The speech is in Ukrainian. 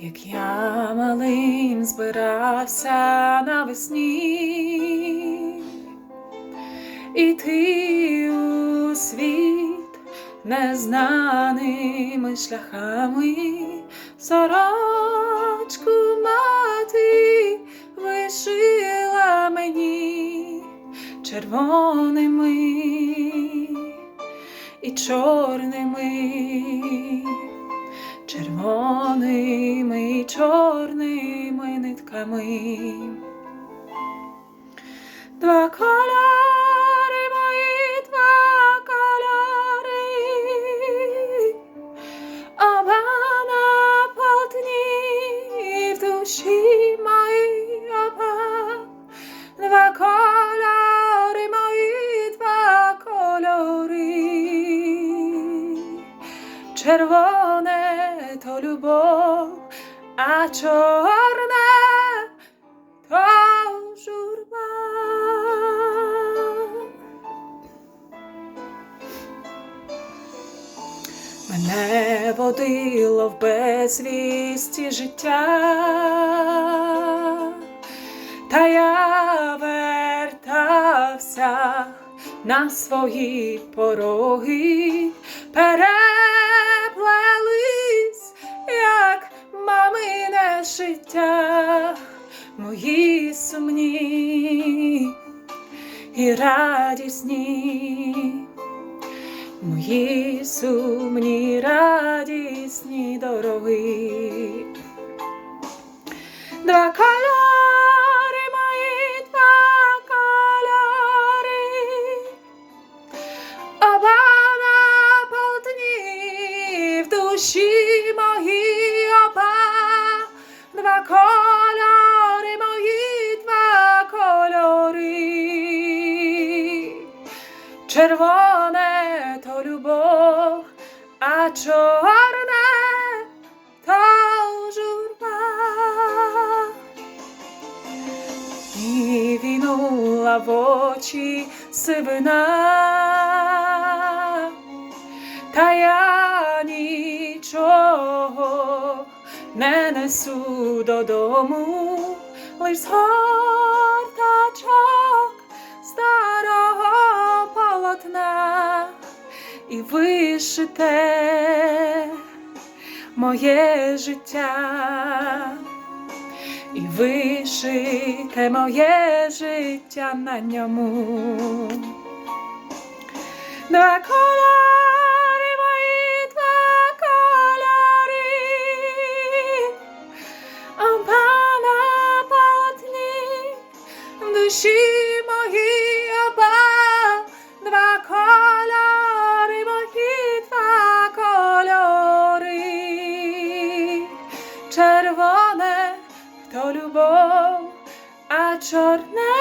як я малим збирався навесні, іти у світ незнаними шляхами, сорочку мати вишила мені червоними і чорними, червоними і чорними нитками. Два кольори мої, два кольори, оба на полотні в душі моїй оба. Два кольори мої, два кольори. Червоне то любов, а чорне то журба. Мене водило в безвісті життя, та я вертався на свої пороги, мамине життя, мої сумні і радісні. Мої сумні радісні дороги. Два кольори Червоне то любов, а чорне то журба. І вінула в очі сивина, та я нічого не несу додому, лиш згортачок вишите моє життя, і вишите моє життя на ньому. Два кольори мої, два кольори, оба на полотні душі чорне